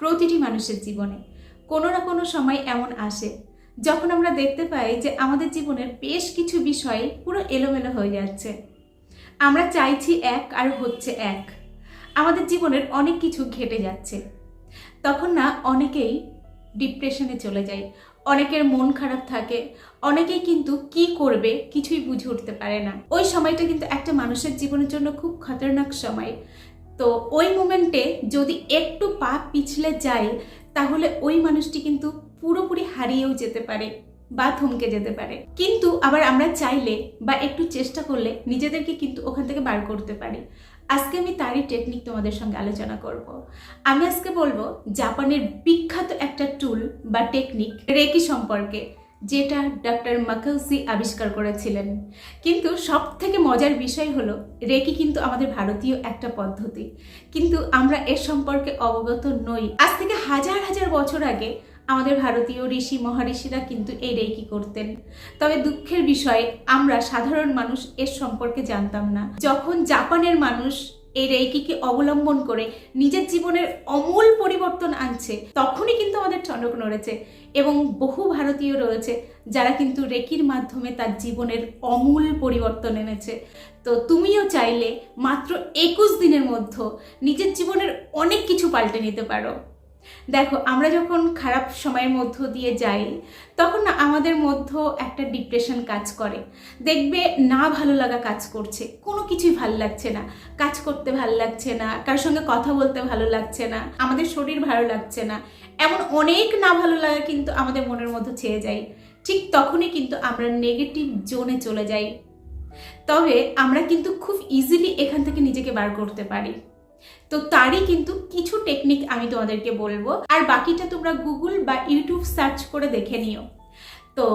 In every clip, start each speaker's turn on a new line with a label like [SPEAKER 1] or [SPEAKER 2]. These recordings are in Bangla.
[SPEAKER 1] প্রতিটি মানুষের জীবনে। কোনো না কোনো সময় এমন আসে, যখন আমরা দেখতে পাই যে আমাদের জীবনের বেশ কিছু বিষয় পুরো এলোমেলো হয়ে যাচ্ছে। আমরা চাইছি এক আর হচ্ছে এক। আমাদের জীবনের অনেক কিছু ঘেটে যাচ্ছে। তখন না, অনেকেই ডিপ্রেশনে চলে যায়। অনেকের মন খারাপ থাকে। অনেকেই কিন্তু কি করবে কিছুই বুঝে উঠতে পারে না। ওই সময়টা কিন্তু একটা মানুষের জীবনের জন্য খুব খতরনাক সময়। তো ওই মোমেন্টে যদি একটু পা পিছলে যায়, তাহলে ওই মানুষটি কিন্তু পুরোপুরি হারিয়েও যেতে পারে বা থমকে যেতে পারে। কিন্তু আবার আমরা চাইলে বা একটু চেষ্টা করলে নিজেদেরকে কিন্তু ওখান থেকে বার করতে পারি। আজকে আমি তারই টেকনিক তোমাদের সঙ্গে আলোচনা করব। আমি আজকে বলব, জাপানের বিখ্যাত একটা টুল বা টেকনিক রেকি সম্পর্কে। যেটা ডক্টর মাকাউসি আবিষ্কার করেছিলেন। কিন্তু সব থেকে মজার বিষয় হলো, রেকি কিন্তু আমাদের ভারতীয় একটা পদ্ধতি। কিন্তু আমরা এর সম্পর্কে অবগত নই। আজ থেকে হাজার হাজার বছর আগে আমাদের ভারতীয় ঋষি মহারিষিরা কিন্তু এই রেকি করতেন। তবে দুঃখের বিষয়, আমরা সাধারণ মানুষ এর সম্পর্কে জানতাম না। যখন জাপানের মানুষ এই রেইকিকে অবলম্বন করে নিজের জীবনের অমূল পরিবর্তন আনছে, তখনই কিন্তু আমাদের চনক নড়েছে এবং বহু ভারতীয় রয়েছে যারা কিন্তু রেকির মাধ্যমে তার জীবনের অমূল পরিবর্তন এনেছে। তো তুমিও চাইলে মাত্র একুশ দিনের মধ্যে নিজের জীবনের অনেক কিছু পাল্টে নিতে পারো। দেখো, আমরা যখন খারাপ সময়ের মধ্য দিয়ে যাই, তখন না আমাদের মধ্য একটা ডিপ্রেশন কাজ করে। দেখবে না ভালো লাগা কাজ করছে। কোনো কিছুই ভালো লাগছে না। কাজ করতে ভালো লাগছে না কার সঙ্গে কথা বলতে ভালো লাগছে না, আমাদের শরীর ভালো লাগছে না। এমন অনেক না ভালো লাগা কিন্তু আমাদের মনের মধ্যে ছেয়ে যায়। ঠিক তখনই কিন্তু আমরা নেগেটিভ জোনে চলে যাই। তবে আমরা কিন্তু খুব ইজিলি এখান থেকে নিজেকে বার করতে পারি। তো তারই কিন্তু কিছু টেকনিক আমি তোমাদেরকে বলব। আর বাকিটা তোমরা গুগল বা ইউটিউব সার্চ করে দেখে নিও। তো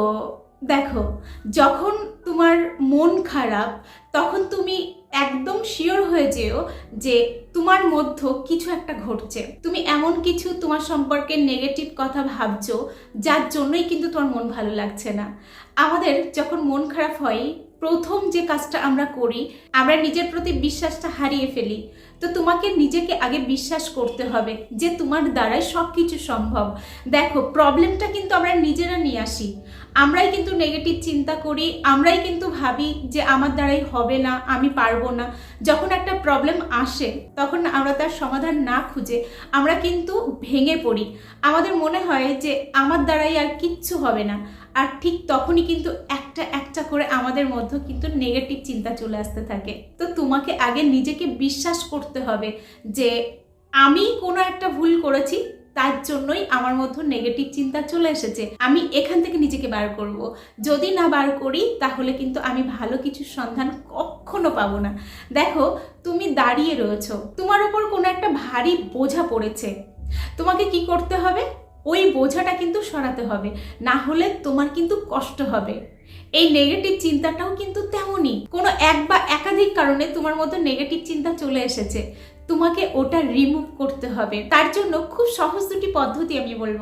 [SPEAKER 1] দেখো, যখন তোমার মন খারাপ, তখন তুমি একদম শিওর হয়ে যেও যে তোমার মধ্যে কিছু একটা ঘটছে। তুমি এমন কিছু তোমার সম্পর্কে নেগেটিভ কথা ভাবছ, যার জন্যই কিন্তু তোমার মন ভালো লাগছে না। আমাদের যখন মন খারাপ হয়, প্রথম যে কাজটা আমরা করি, আমরা নিজের প্রতি বিশ্বাসটা হারিয়ে ফেলি। তো তোমাকে নিজেকে আগে বিশ্বাস করতে হবে যে তোমার দ্বারাই সব কিছু সম্ভব। দেখো প্রবলেমটা কিন্তু আমরা নিজেরা নিয়ে আসি। আমরাই কিন্তু নেগেটিভ চিন্তা করি, আমরাই কিন্তু ভাবি যে আমার দ্বারাই হবে না, আমি পারব না। যখন একটা প্রবলেম আসে, তখন আমরা তার সমাধান না খুঁজে আমরা কিন্তু ভেঙে পড়ি। আমাদের মনে হয় যে আমার দ্বারাই আর কিচ্ছু হবে না। আর ঠিক তখনই কিন্তু একটা একটা করে আমাদের মধ্যে কিন্তু নেগেটিভ চিন্তা চলে আসতে থাকে। তো তোমাকে আগে নিজেকে বিশ্বাস করতে হবে যে আমি কোনো একটা ভুল করেছি, তার জন্যই আমার মধ্যে নেগেটিভ চিন্তা চলে এসেছে। আমি এখান থেকে নিজেকে বার করব। যদি না বার করি, তাহলে কিন্তু আমি ভালো কিছু সন্ধান কখনো পাবো না। দেখো, তুমি দাঁড়িয়ে রয়েছো। তোমার ওপর কোনো একটা ভারী বোঝা পড়েছে। তোমাকে কি করতে হবে? ওই বোঝাটা কিন্তু সরাতে হবে, না হলে তোমার কিন্তু কষ্ট হবে। এই নেগেটিভ চিন্তাটাও কিন্তু তেমনই, কোনো এক বা একাধিক কারণে তোমার মধ্যে নেগেটিভ চিন্তা চলে এসেছে। তোমাকে ওটা রিমুভ করতে হবে। তার জন্য খুব সহজ দুটি পদ্ধতি আমি বলব।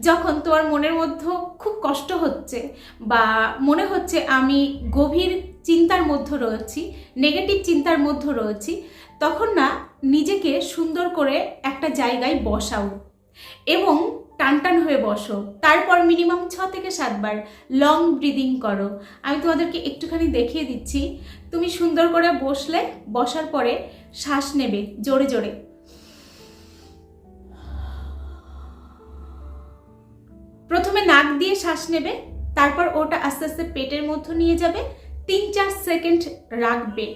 [SPEAKER 1] যখন তোমার মনের মধ্যে খুব কষ্ট হচ্ছে বা মনে হচ্ছে আমি গভীর চিন্তার মধ্যে রয়েছি নেগেটিভ চিন্তার মধ্যে রয়েছি, তখন না নিজেকে সুন্দর করে একটা জায়গায় বসাও। এবং টান টান হয়ে বসো। তারপর মিনিমাম ছ থেকে সাতবার লং ব্রিদিং করো। আমি তোমাদেরকে একটুখানি দেখিয়ে দিচ্ছি। তুমি সুন্দর করে বসলে, বসার পরে শ্বাস নেবে, জোরে জোরে। প্রথমে নাক দিয়ে শ্বাস নেবে, তারপর ওটা আস্তে আস্তে পেটের মধ্যে নিয়ে যাবে। তিন চার সেকেন্ড রাখবে,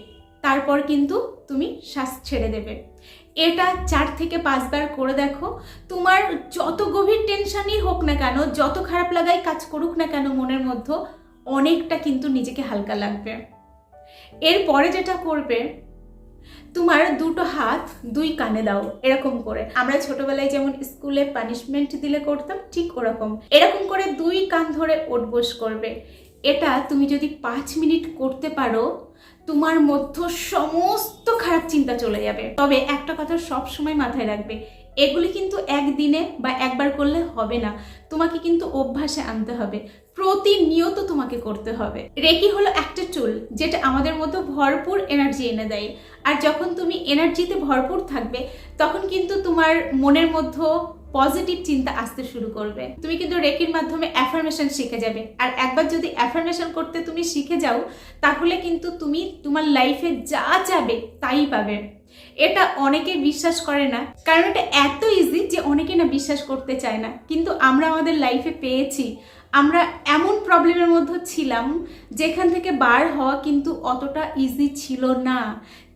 [SPEAKER 1] তারপর কিন্তু তুমি শ্বাস ছেড়ে দেবে। এটা চার থেকে পাঁচবার করে দেখো। তোমার যত গভীর টেনশনই হোক না কেন, যত খারাপ লাগাই কাজ করুক না কেন মনের মধ্যে, অনেকটা কিন্তু নিজেকে হালকা লাগবে। এরপরে যেটা করবে, তোমার দুটো হাত দুই কানে দাও, এরকম করে। আমরা ছোটবেলায় যেমন স্কুলে পানিশমেন্ট দিলে করতাম, ঠিক ওরকম। এরকম করে দুই কান ধরে ওঠবোস করবে। এটা তুমি যদি পাঁচ মিনিট করতে পারো, তোমার মধ্য সমস্ত খারাপ চিন্তা চলে যাবে। তবে একটা কথা সব সময় মাথায় রাখবে, এগুলি কিন্তু একদিনে বা একবার করলে হবে না। তোমাকে কিন্তু অভ্যাসে আনতে হবে, প্রতিনিয়ত তোমাকে করতে হবে। রেকি হলো একটা চুল, যেটা আমাদের মধ্যে ভরপুর এনার্জি এনে দেয়। আর যখন তুমি এনার্জিতে ভরপুর থাকবে, তখন কিন্তু তোমার মনের মধ্যে পজিটিভ চিন্তা আসতে শুরু করবে। তুমি কিন্তু রেকির মাধ্যমে অ্যাফার্মেশন শিখে যাবে। আর একবার যদি অ্যাফার্মেশন করতে তুমি শিখে যাও, তাহলে কিন্তু তুমি তোমার লাইফে যা যাবে, তাই পাবে। এটা অনেকে বিশ্বাস করে না। কারণ এটা এত ইজি যে অনেকে না বিশ্বাস করতে চায় না। কিন্তু আমরা আমাদের লাইফে পেয়েছি। আমরা এমন প্রবলেমের মধ্যে ছিলাম, যেখান থেকে বার হওয়া কিন্তু অতটা ইজি ছিল না।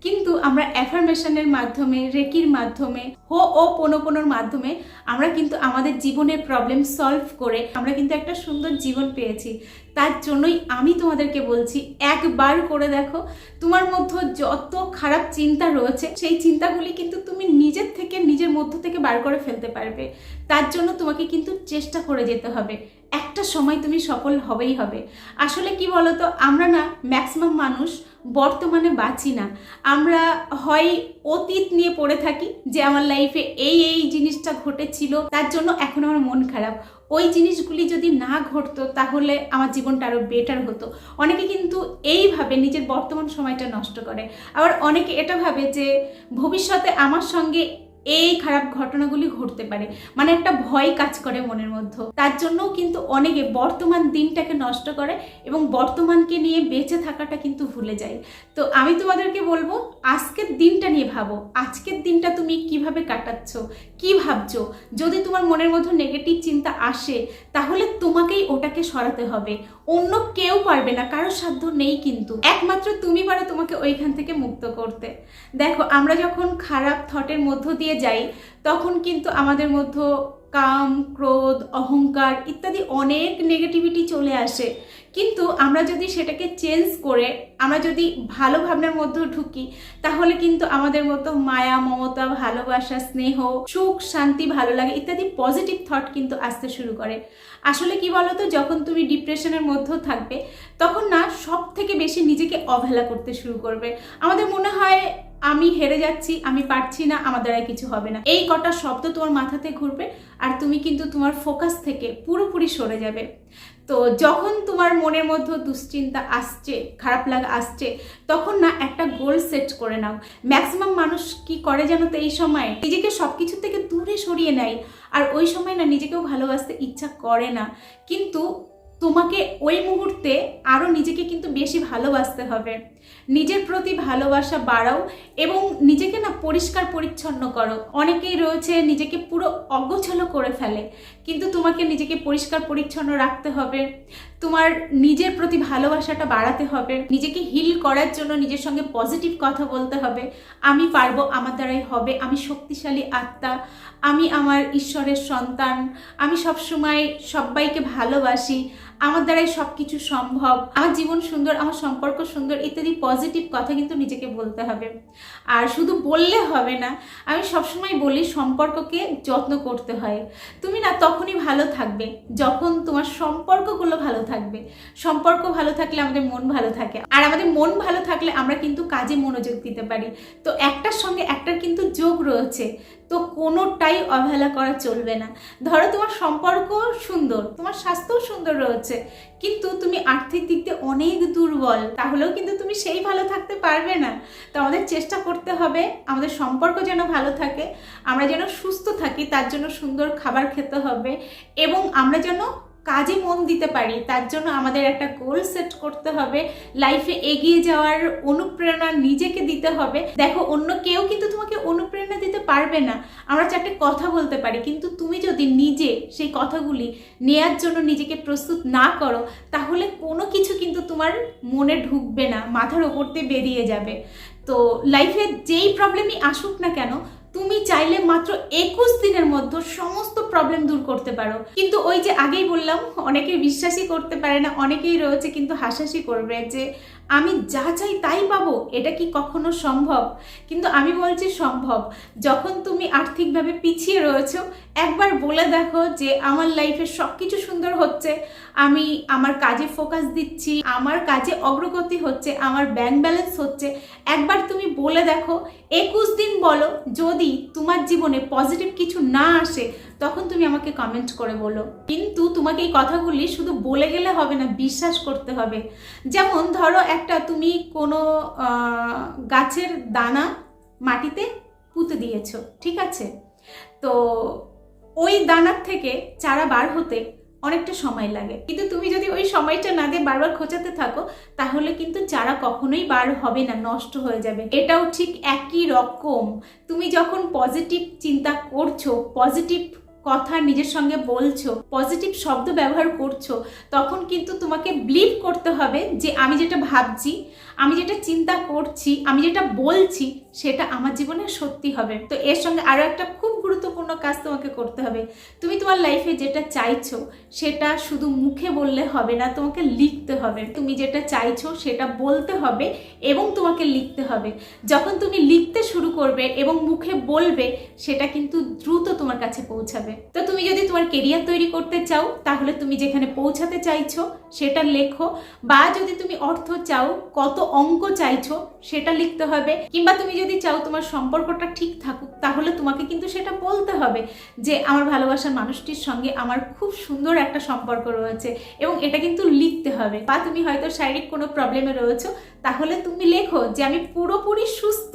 [SPEAKER 1] কিন্তু আমরা অ্যাফার্মেশনের মাধ্যমে, রেকির মাধ্যমে, হো ও পোনোর মাধ্যমে আমরা কিন্তু আমাদের জীবনের প্রবলেম সলভ করে আমরা কিন্তু একটা সুন্দর জীবন পেয়েছি। তার জন্যই আমি তোমাদেরকে বলছি, একবার করে দেখো, তোমার মধ্যে যত খারাপ চিন্তা রয়েছে, সেই চিন্তাগুলি কিন্তু তুমি নিজের থেকে, নিজের মধ্য থেকে বার করে ফেলতে পারবে। তার জন্য তোমাকে কিন্তু চেষ্টা করে যেতে হবে। একটা সময় তুমি সফল হবেই হবে। আসলে কি বলতো, আমরা না ম্যাক্সিমাম মানুষ বর্তমানে বাঁচি না। আমরা হয় অতীত নিয়ে পড়ে থাকি যে আমার লাইফে এই এই জিনিসটা ঘটেছিল, তার জন্য এখন আমার মন খারাপ। ওই জিনিসগুলি যদি না ঘটতো, তাহলে আমার জীবনটা আরও বেটার হতো। অনেকে কিন্তু এইভাবে নিজের বর্তমান সময়টা নষ্ট করে। আবার অনেকে এটা ভাবে যে ভবিষ্যতে আমার সঙ্গে এই খারাপ ঘটনাগুলি ঘটতে পারে। মানে একটা ভয় কাজ করে মনের মধ্যে। তার জন্যও কিন্তু অনেকে বর্তমান দিনটাকে নষ্ট করে এবং বর্তমানকে নিয়ে বেঁচে থাকাটা কিন্তু ভুলে যায়। তো আমি তোমাদেরকে বলব, আজকের দিনটা নিয়ে ভাবো। আজকের দিনটা তুমি কীভাবে কাটাচ্ছ? কি ভাবছ? যদি তোমার মনের মধ্যে নেগেটিভ চিন্তা আসে, তাহলে তোমাকেই ওটাকে সরাতে হবে। অন্য কেউ পারবে না কারোর সাধ্য নেই কিন্তু। একমাত্র তুমি পারো তোমাকে ওইখান থেকে মুক্ত করতে। দেখো, আমরা যখন খারাপ থটের মধ্য দিয়ে যাই, তখন কিন্তু আমাদের মধ্যে কাম, ক্রোধ, অহংকার ইত্যাদি অনেক নেগেটিভিটি চলে আসে। কিন্তু আমরা যদি সেটাকে চেঞ্জ করে, আমরা যদি ভালো ভাবনার মধ্যে ঢুকি, তাহলে কিন্তু আমাদের মতো মায়া, মমতা, ভালোবাসা, স্নেহ, সুখ, শান্তি, ভালো লাগে ইত্যাদি পজিটিভ থট কিন্তু আসতে শুরু করে। আসলে কি বলতো, যখন তুমি ডিপ্রেশনের মধ্যেও থাকবে, তখন না সব থেকে বেশি নিজেকে অবহেলা করতে শুরু করবে। আমাদের মনে হয় আমি হেরে যাচ্ছি, আমি পারছি না, আমার দ্বারা কিছু হবে না। এই কটা শব্দ তোমার মাথাতে ঘুরবে আর তুমি কিন্তু তোমার ফোকাস থেকে পুরোপুরি সরে যাবে। তো যখন তোমার মনের মধ্যে দুশ্চিন্তা আসছে, খারাপ লাগা আসছে, তখন না একটা গোল সেট করে নাও। ম্যাক্সিমাম মানুষ কি করে জানো তো এই সময়? নিজেকে সব কিছু থেকে দূরে সরিয়ে নেয়। আর ওই সময় না নিজেকেও ভালোবাসতে ইচ্ছা করে না। কিন্তু তোমাকে ওই মুহূর্তে আরও নিজেকে কিন্তু বেশি ভালোবাসতে হবে। নিজের প্রতি ভালোবাসা বাড়াও এবং নিজেকে না পরিষ্কার পরিচ্ছন্ন করো। অনেকেই রয়েছে নিজেকে পুরো অগোছালো করে ফেলে, কিন্তু তোমাকে নিজেকে পরিষ্কার পরিচ্ছন্ন রাখতে হবে। তোমার নিজের প্রতি ভালোবাসাটা বাড়াতে হবে। নিজেকে হিল করার জন্য নিজের সঙ্গে পজিটিভ কথা বলতে হবে। আমি পারব, আমার দ্বারাই হবে। আমি শক্তিশালী আত্মা। আমি আমার ঈশ্বরের সন্তান। আমি সবসময় সবাইকে ভালোবাসি। আমার দ্বারাই সব কিছু সম্ভব। আমার জীবন সুন্দর, আমার সম্পর্ক সুন্দর ইত্যাদি পজিটিভ কথা কিন্তু নিজেকে বলতে হবে। আর শুধু বললে হবে না, আমি সবসময় বলি সম্পর্ককে যত্ন করতে হয়। তুমি না তখনই ভালো থাকবে যখন তোমার সম্পর্কগুলো ভালো থাকবে। সম্পর্ক ভালো থাকলে আমাদের মন ভালো থাকে। আর আমাদের মন ভালো থাকলে আমরা কিন্তু কাজে মনোযোগ দিতে পারি। তো একটার সঙ্গে একটার কিন্তু যোগ রয়েছে। তো কোনোটাই অবহেলা করা চলবে না। ধরো তোমার সম্পর্ক সুন্দর, তোমার স্বাস্থ্যও সুন্দর রয়েছে, কিন্তু তুমি আর্থিক দিক দিয়ে অনেক দুর্বল, তাহলেও কিন্তু তুমি সেই ভালো থাকতে পারবে না। তো আমাদের চেষ্টা করতে হবে আমাদের সম্পর্ক যেন ভালো থাকে, আমরা যেন সুস্থ থাকি, তার জন্য সুন্দর খাবার খেতে হবে, এবং আমরা যেন কাজে মন দিতে পারি, তার জন্য আমাদের একটা গোল সেট করতে হবে লাইফে এগিয়ে যাওয়ার অনুপ্রেরণা নিজেকে দিতে হবে। দেখো, অন্য কেউ কিন্তু তোমাকে অনুপ্রেরণা দিতে পারবে না। আমরা চারটে কথা বলতে পারি, কিন্তু তুমি যদি নিজে সেই কথাগুলি নেয়ার জন্য নিজেকে প্রস্তুত না করো, তাহলে কোনো কিছু কিন্তু তোমার মনে ঢুকবে না, মাথার ওপর দিয়ে বেরিয়ে যাবে। তো লাইফে যেই প্রবলেমই আসুক না কেন তুমি চাইলে মাত্র একুশ দিনের মধ্যে সমস্ত প্রবলেম দূর করতে পারো। কিন্তু ওই যে আগেই বললাম, অনেকেই বিশ্বাসই করতে পারে না, অনেকেই রয়েছে কিন্তু হাসাহাসি করবে যে আমি যা চাই তাই পাবো, এটা কি কখনো সম্ভব? কিন্তু আমি বলছি সম্ভব। যখন তুমি আর্থিকভাবে পিছিয়ে রয়েছো, একবার বলে দেখো যে আমার লাইফে সব কিছু সুন্দর হচ্ছে, আমি আমার কাজে ফোকাস দিচ্ছি, আমার কাজে অগ্রগতি হচ্ছে, আমার ব্যাংক ব্যালেন্স হচ্ছে। একবার তুমি বলে দেখো, একুশ দিন বলো, যদি তোমার জীবনে পজিটিভ কিছু না আসে, তখন তুমি আমাকে কমেন্ট করে বলো। কিন্তু তোমাকে এই কথাগুলি শুধু বলে গেলে হবে না, বিশ্বাস করতে হবে। যেমন ধরো একটা তুমি কোনো গাছের দানা মাটিতে পুঁতে দিয়েছ, ঠিক আছে? তো ওই দানার থেকে চারা বার হতে অনেকটা সময় লাগে। কিন্তু তুমি যদি ওই সময়টা না দিয়ে বারবার খোঁচাতে থাকো, তাহলে কিন্তু চারা কখনোই বার হবে না, নষ্ট হয়ে যাবে। এটাও ঠিক একই রকম। তুমি যখন পজিটিভ চিন্তা করছ পজিটিভ কথা নিজের সঙ্গে বলছো পজিটিভ শব্দ ব্যবহার করছ, তখন কিন্তু তোমাকে বিলিভ করতে হবে যে আমি যেটা ভাবছি আমি যেটা চিন্তা করছি, আমি যেটা বলছি, সেটা আমার জীবনে সত্যি হবে। তো এর সঙ্গে আরও একটা খুব গুরুত্বপূর্ণ কাজ তোমাকে করতে হবে। তুমি তোমার লাইফে যেটা চাইছো, সেটা শুধু মুখে বললে হবে না, তোমাকে লিখতে হবে। তুমি যেটা চাইছো, সেটা বলতে হবে এবং তোমাকে লিখতে হবে। যখন তুমি লিখতে শুরু করবে এবং মুখে বলবে, সেটা কিন্তু দ্রুত তোমার কাছে পৌঁছাবে। তো তুমি যদি তোমার কেরিয়ার তৈরি করতে চাও, তাহলে তুমি যেখানে পৌঁছাতে চাইছো, সেটা লেখো। বা যদি তুমি অর্থ চাও, কত অঙ্ক চাইছো, সেটা লিখতে হবে। কিংবা তুমি যদি চাও তোমার সম্পর্কটা ঠিক থাকুক, তাহলে তোমাকে কিন্তু সেটা বলতে হবে যে, আমার ভালোবাসার মানুষটির সঙ্গে আমার খুব সুন্দর একটা সম্পর্ক রয়েছে এবং এটা কিন্তু লিখতে হবে। বা তুমি হয়তো শারীরিক কোনো প্রবলেমে রয়েছো, তাহলে তুমি লেখো যে, আমি পুরোপুরি সুস্থ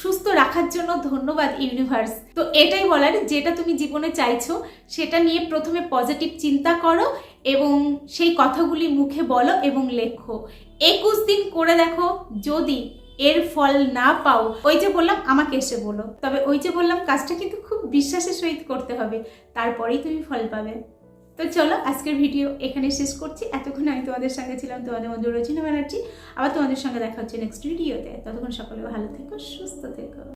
[SPEAKER 1] সুস্থ রাখার জন্য ধন্যবাদ, ইউনিভার্স। তো এটাই বলার, যেটা তুমি জীবনে চাইছো, সেটা নিয়ে প্রথমে পজিটিভ চিন্তা করো এবং সেই কথাগুলি মুখে বলো এবং লেখো। একুশ দিন করে দেখো, যদি এর ফল না পাও, ওই যে বললাম, আমাকে এসে বলো। তবে ওই যে বললাম, কাজটা কিন্তু খুব বিশ্বাসের সহিত করতে হবে। তারপরেই তুমি ফল পাবে। তো চলো, আজকের ভিডিও এখানে শেষ করছি। এতক্ষণ আমি তোমাদের সঙ্গে ছিলাম, তোমাদের মধ্যে রচনা ব্যানার্জি। আবার তোমাদের সঙ্গে দেখা হচ্ছে নেক্সট ভিডিওতে ততক্ষণ সকলে ভালো থেকো, সুস্থ থেকো।